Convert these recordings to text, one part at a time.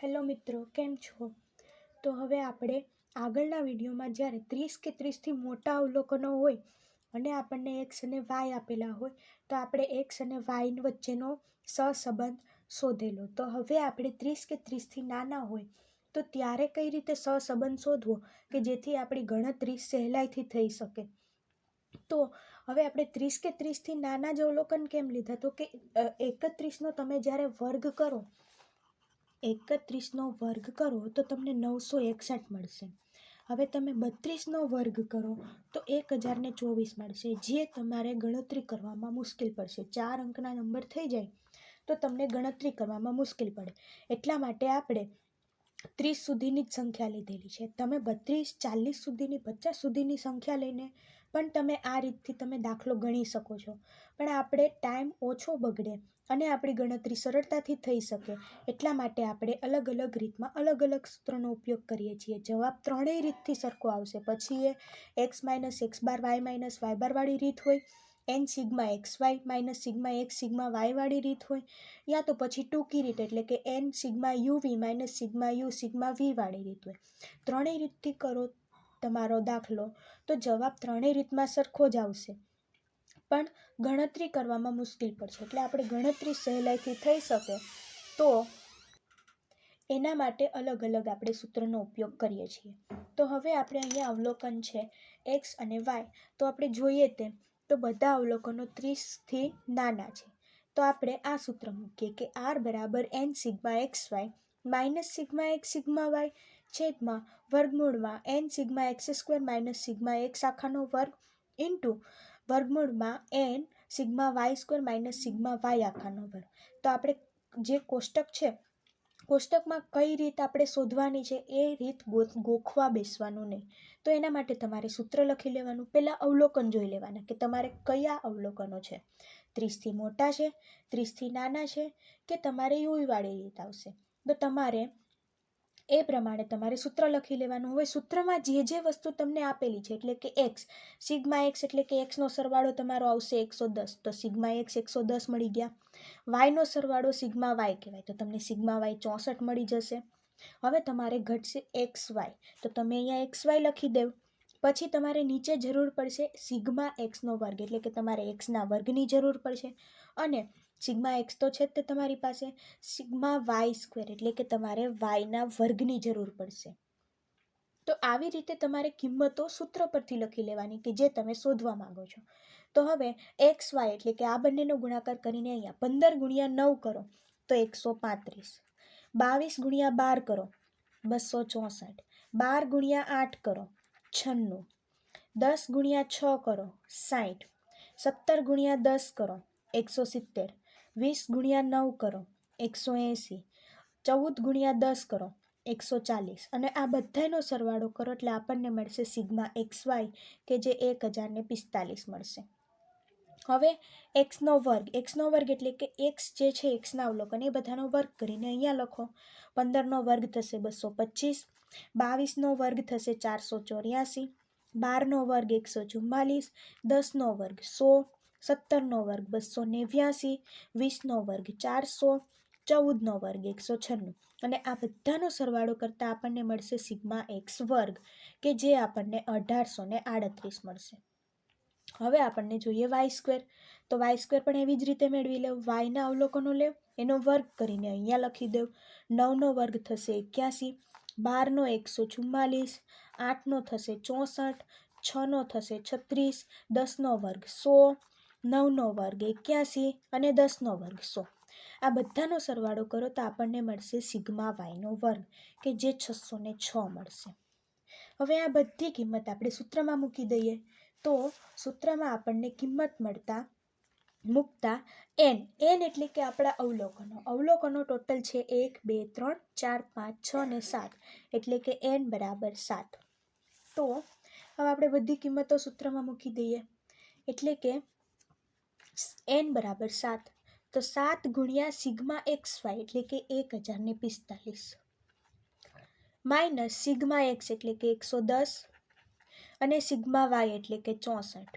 Hello મિત્રો, કેમ છો? તો હવે આપણે આગળના વિડીયોમાં જ્યારે ત્રીસ કે ત્રીસથી મોટા અવલોકનો હોય અને આપણને એક્સ અને વાય આપેલા હોય, તો આપણે એક્સ અને વાય વચ્ચેનો સહસંબંધ શોધેલો. તો હવે આપણે ત્રીસ કે ત્રીસથી નાના હોય, તો ત્યારે કઈ રીતે સહસંબંધ શોધવો કે જેથી આપણી ગણતરી સહેલાઈથી થઈ શકે? તો હવે આપણે ત્રીસ કે ત્રીસથી નાના જ અવલોકન કેમ લીધા? તો કે એકત્રીસનો તમે જ્યારે વર્ગ કરો એકત્રીસનો વર્ગ કરો તો તમને નવસો એકસઠ મળશે. હવે તમે બત્રીસનો વર્ગ કરો તો એક હજારને ચોવીસ મળશે. જે તમારે ગણતરી કરવામાં મુશ્કેલ પડશે. ચાર અંકના નંબર થઈ જાય તો તમને ગણતરી કરવામાં મુશ્કેલ પડે. એટલા માટે આપણે ત્રીસ સુધીની જ સંખ્યા લીધેલી છે. તમે બત્રીસ, ચાલીસ સુધીની, પચાસ સુધીની સંખ્યા લઈને પણ તમે આ રીતથી તમે દાખલો ગણી શકો છો. પણ આપણે ટાઈમ ઓછો બગડે અને આપણી ગણતરી સરળતાથી થઈ શકે, એટલા માટે આપણે અલગ અલગ રીતમાં અલગ અલગ સૂત્રનો ઉપયોગ કરીએ છીએ. જવાબ ત્રણેય રીતથી સરખો આવશે. પછી એ x minus x bar y minus y બારવાળી રીત હોય n sigma x y minus sigma x sigma વાયવાળી રીત હોય, યા તો પછી ટૂંકી રીત એટલે કે n sigma u v minus sigma u sigma v વાળી રીત હોય. ત્રણેય રીતથી કરો તમારો દાખલો. તો જવાબ ત્રણેય રીતમાં સરખો જ આવશે. પણ ગણતરી કરવામાં મુશ્કેલ પડશે. એટલે આપણે ગણતરી સહેલાઈથી થઈ શકે તો એના માટે અલગ અલગ આપણે સૂત્રનો ઉપયોગ કરીએ છીએ. તો હવે આપણે અહીંયા અવલોકન છે એક્સ અને વાય તો આપણે જોઈએ તેમ તો બધા અવલોકનો ત્રીસથી નાના છે. તો આપણે આ સૂત્ર મૂકીએ કે આર બરાબર n sigma x y minus sigma x sigma y છેદમાં વર્ગમૂળમાં n sigma x square minus sigma x આખાનો વર્ગ ઇન્ટુ વર્ગમૂળમાં n sigma y square minus sigma y આખાનો વર્ગ. તો આપણે જે કોષ્ટક છે, કોષ્ટકમાં કઈ રીત આપણે શોધવાની છે, એ રીત ગોખવા બેસવાનું નહીં. તો એના માટે તમારે સૂત્ર લખી લેવાનું પહેલાં અવલોકન જોઈ લેવાના કે તમારે કયા અવલોકનો છે. ત્રીસથી મોટા છે, ત્રીસથી નાના છે કે તમારે યુવીવાળી રીત આવશે. તો તમારે એ પ્રમાણે તમારે સૂત્ર લખી લેવાનું. હવે સૂત્રમાં જે જે વસ્તુ તમને આપેલી છે, એટલે કે એક્સ સિગ્મા એક્સ એટલે કે એક્સનો સરવાળો તમારો આવશે એકસો દસ. તો સિગ્મા એક્સ એકસો દસ મળી ગયા. વાયનો સરવાળો સિગ્મા વાય કહેવાય. તો તમને સિગ્મા વાય ચોસઠ મળી જશે. હવે તમારે ઘટશે એક્સ વાય તો તમે અહીંયા એક્સ વાય લખી દેવ. પછી તમારે નીચે જરૂર પડશે સિગ્મા એક્સનો વર્ગ, એટલે કે તમારે એક્સના વર્ગની જરૂર પડશે. અને સિગ્મા એક્સ તો છે જ તે તમારી પાસે. સિગ્મા વાય સ્ક્વેર એટલે કે તમારે વાયના વર્ગની જરૂર પડશે. તો આવી રીતે તમારે કિંમતો સૂત્ર પરથી લખી લેવાની કે જે તમે શોધવા માંગો છો. તો હવે એક્સ વાય એટલે કે આ બંનેનો ગુણાકાર કરીને અહીંયા પંદર ગુણ્યા નવ કરો, તો એકસો પાંત્રીસ. બાવીસ ગુણ્યા બાર કરો, બસો ચોસઠ. બાર ગુણ્યા આઠ કરો, છન્નું. દસ ગુણ્યા છ કરો સાઠ સત્તર ગુણ્યા દસ કરો, એકસો સિત્તેર. વીસ ગુણ્યા નવ કરો, એકસો એંસી. ચૌદ ગુણ્યા દસ કરો, એકસો ચાલીસ. અને આ બધાનો સરવાળો કરો એટલે આપણને મળશે સિગ્મા એક્સ વાય, કે જે એક હજારને પિસ્તાલીસ મળશે. હવે એક્સનો વર્ગ. એક્સનો વર્ગ એટલે કે એક્સ જે છે એક્સના અવલોકન, એ બધાનો વર્ગ કરીને અહીંયા લખો. પંદરનો વર્ગ થશે બસો પચીસ બાવીસનો વર્ગ થશે ચારસો ચોર્યાસી બારનો વર્ગ એકસો ચુમ્માલીસ દસનો વર્ગ સો સત્તરનો વર્ગ બસો નેવ્યાસી, વીસનો વર્ગ ચારસો, ચૌદનો વર્ગ એકસો છન્નું. અને આ બધાનો સરવાળો કરતાં આપણને મળશે સિગ્મા એક્સ વર્ગ, કે જે આપણને અઢારસો ને આડત્રીસ મળશે. હવે આપણને જોઈએ વાય સ્ક્વેર. તો વાય સ્ક્વેર પણ એવી જ રીતે મેળવી લેવું. વાયના અવલોકનો લેવ એનો વર્ગ કરીને અહીંયા લખી દેવ નવનો વર્ગ થશે એક્યાસી, બારનો એકસો ચુમ્માલીસ, આઠનો થશે ચોસઠ, છનો થશે છત્રીસ, દસનો વર્ગ સો નવનો વર્ગ, એક્યાસી અને દસનો વર્ગ. સો. આ બધાનો સરવાળો કરો તો આપણને મળશે સિગ્મા વાયનો વર્ગ, કે જે છસો ને છ મળશે. હવે આ બધી કિંમત આપણે સૂત્રમાં મૂકી દઈએ તો સૂત્રમાં આપણને કિંમત મળતા મૂકતા એન એન એટલે કે આપણા અવલોકનો. અવલોકનો ટોટલ છે એક, બે, ત્રણ, ચાર, પાંચ, છ ને સાત. એટલે કે એન બરાબર સાત. તો હવે આપણે બધી કિંમતો સૂત્રમાં મૂકી દઈએ. એટલે કે એન બરાબર સાત. તો સાત ગુણ્યા સિગ્મા એક્સ વાય એટલે કે એક હજાર ને પિસ્તાલીસ. માઇનસ સિગ્મા એક્સ એટલે કે એકસો દસ અને સિગ્મા વાય એટલે કે ચોસઠ.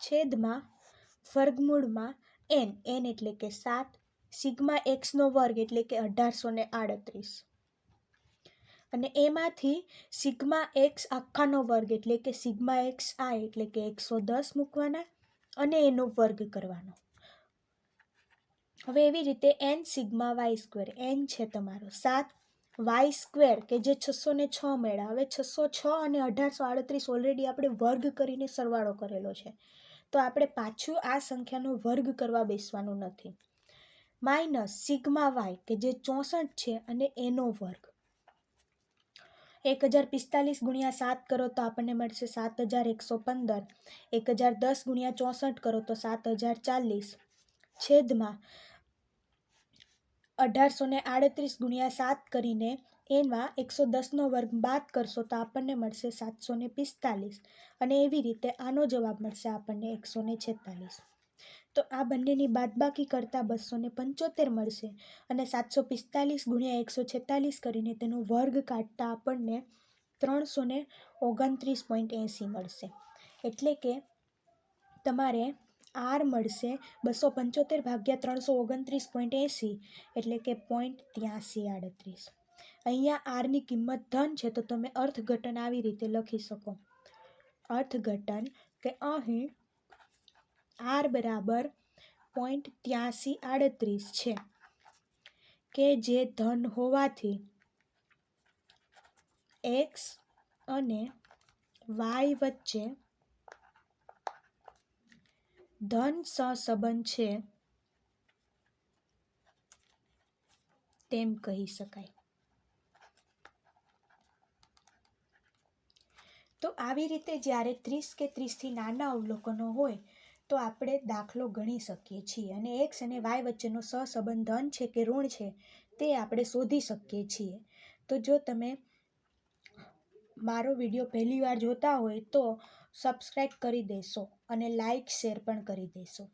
છેદમાં વર્ગમૂળમાં એન. એન એટલે કે સાત. સિગ્મા એક્સનો વર્ગ એટલે કે અઢારસો ને આડત્રીસ. અને એમાંથી સિગ્મા એક્સ આખાનો વર્ગ એટલે કે સિગ્મા એક્સ આઈ એટલે કે એકસો દસ મૂકવાના. અને એનો વર્ગ કરવાનો. હવે એવી રીતે n sigma y square n છે તમારો સાત. વાય સ્ક્વેર કે જે છસો ને છ મેળા, હવે છસો છ અને અઢારસો આડત્રીસ ઓલરેડી આપણે વર્ગ કરીને સરવાળો કરેલો છે. તો આપણે પાછું આ સંખ્યાનો વર્ગ કરવા બેસવાનું નથી. માઇનસ સિગ્મા વાય કે જે ચોસઠ છે અને એનો વર્ગ. એક હજાર પિસ્તાલીસ ગુણ્યા સાત કરો તો આપણને મળશે સાત હજાર એકસો પંદર. એક હજાર દસ ગુણ્યા ચોસઠ કરો તો સાત હજાર ચાલીસ. છેદમાં અઢારસો ને આડત્રીસ ગુણ્યા સાત કરીને એમાં એકસો દસનો વર્ગ બાદ કરશો તો આપણને મળશે સાતસો ને પિસ્તાલીસ. અને એવી રીતે આનો જવાબ મળશે આપણને એકસો ને છેતાલીસ. તો આ બંનેની બાદબાકી કરતાં બસો ને પંચોતેર મળશે અને સાતસો પિસ્તાલીસ ગુણ્યા એકસો છેતાલીસ કરીને તેનો વર્ગ કાઢતા આપણને ત્રણસો ને ઓગણત્રીસ પોઈન્ટ એંસી મળશે. એટલે કે તમારે આર મળશે બસો પંચોતેર ભાગ્યા ત્રણસો ઓગણત્રીસ પોઈન્ટ એંસી એટલે કે પોઈન્ટ ત્યાંસી આડત્રીસ. અહીંયા આરની કિંમત ધન છે તો તમે અર્થઘટન આવી રીતે લખી શકો. અર્થઘટન કે અહીં આર બરાબર પોઈન્ટ ત્યાંસી આડત્રીસ છે. કે જે ધન હોવાથી એક્સ અને વાય વચ્ચે ધન સહસંબંધ છે તેમ કહી શકાય. તો આવી રીતે જ્યારે ત્રીસ કે ત્રીસથી નાના અવલોકનો હોય તો આપણે દાખલો ગણી શકીએ છીએ અને એક્સ અને વાય વચ્ચેનો સહસંબંધ ધન છે કે ઋણ છે તે આપણે શોધી શકીએ છીએ. તો જો તમે મારો વીડિયો પહેલી વાર જોતા હોય તો સબસ્ક્રાઈબ કરી દેશો અને લાઈક શેર પણ કરી દેશો.